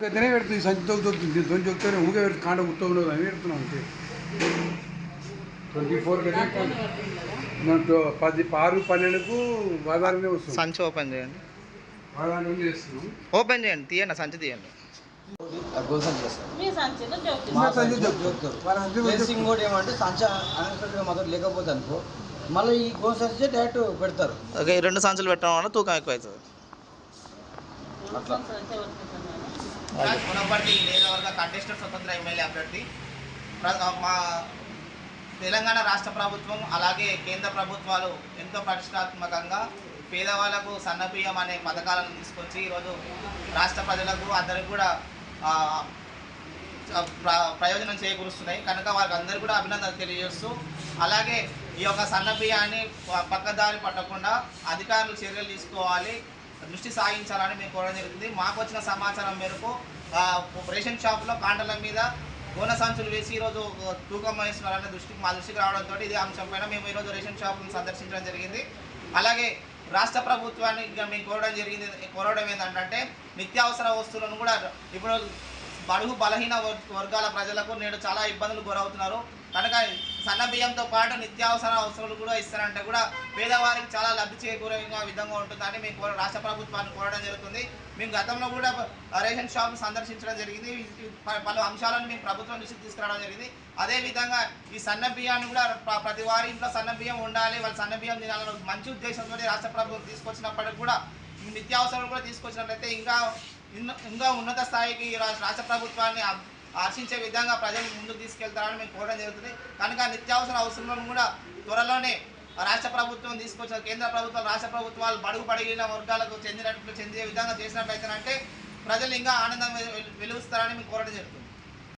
గద్దెనే పెడుతుంది సంచి తోకు తోకుతుంది దొని చెప్తానే ఊగే పెడుతుంది కాండ అని పెడుతున్నాం అంతే ట్వంటీ ఫోర్ పది ఆరు పన్నెండుకు వాదాలనే వస్తుంది సంచి ఓపెన్ చేయండి. వాదాలు చేస్తున్నాం ఓపెన్ చేయండి తీయండి సంచి తీయండి. ఇంకోటి ఏమంటే సంచ మాత్రం లేకపోతే అనుకో మళ్ళీ ఈ గోన్ సంచి డైరెక్ట్ పెడతారు. ఓకే రెండు సంచులు పెట్టడం వల్ల తూకం ఎక్కువ అవుతుంది అట్లా. మునపర్తి నియోజకవర్గ కంటెస్టెడ్ స్వతంత్ర ఎమ్మెల్యే అభ్యర్థి. ప్ర- మా తెలంగాణ రాష్ట్ర ప్రభుత్వం అలాగే కేంద్ర ప్రభుత్వాలు ఎంతో ప్రతిష్టాత్మకంగా పేదవాళ్ళకు సన్నబియ్యం అనే పథకాలను తీసుకొచ్చి ఈరోజు రాష్ట్ర ప్రజలకు అందరికి కూడా ప్ర- ప్రయోజనం చేకూరుస్తున్నాయి. కనుక వారికి అందరికీ కూడా అభినందనలు తెలియజేస్తూ అలాగే ఈ యొక్క సన్నబియ్యాన్ని పక్కదారి పట్టకుండా అధికారులు చర్యలు తీసుకోవాలి. దృష్టి సాగించాలని మేము కోరడం జరుగుతుంది. మాకు వచ్చిన సమాచారం మేరకు రేషన్ షాప్లో కాంటల మీద గోన సంచులు వేసి ఈరోజు తూకం వేస్తున్నారనే దృష్టికి మా దృష్టికి రావడంతో ఇది అంశంపైన మేము ఈరోజు రేషన్ షాప్ను సందర్శించడం జరిగింది. అలాగే రాష్ట్ర ప్రభుత్వానికి మేము కోరడం జరిగింది. కోరడం ఏంటంటే నిత్యావసర వస్తువులను కూడా ఇప్పుడు బడుగు బలహీన వర్- వర్గాల ప్రజలకు నేడు చాలా ఇబ్బందులు గురవుతున్నారు. కనుక సన్న బియ్యంతో పాటు నిత్యావసర అవసరాలు కూడా ఇస్తారంటే. కూడా పేదవారికి చాలా లబ్ధి చేకూరంగా విధంగా ఉంటుందని మేము రాష్ట్ర ప్రభుత్వాన్ని కోరడం జరుగుతుంది. మేము గతంలో కూడా రేషన్ షాప్ సందర్శించడం జరిగింది. పలు అంశాలను మేము ప్రభుత్వం దృష్టికి తీసుకురావడం జరిగింది. అదేవిధంగా ఈ సన్న బియ్యాన్ని కూడా ప్రతి వారి ఇంట్లో సన్న బియ్యం ఉండాలి. వాళ్ళు సన్న బియ్యం తినాలని మంచి ఉద్దేశంతో రాష్ట్ర ప్రభుత్వం తీసుకొచ్చినప్పటికి కూడా నిత్యావసరాలు కూడా తీసుకొచ్చినట్లయితే ఇంకా ఇంకా ఉన్నత స్థాయికి రాష్ట్ర ప్రభుత్వాన్ని ఆశించే విధంగా ప్రజలు ముందుకు తీసుకెళ్తారని మేము కోరడం జరుగుతుంది. కనుక నిత్యావసర అవసరాలను కూడా త్వరలోనే రాష్ట్ర ప్రభుత్వం తీసుకొచ్చిన కేంద్ర ప్రభుత్వం రాష్ట్ర ప్రభుత్వాలు బడుగు పడిగిన వర్గాలకు చెందినట్లు చెందే విధంగా చేసినట్లయితేనంటే ప్రజలు ఇంకా ఆనందం వెలుగుస్తారని మేము కోరడం జరుగుతుంది.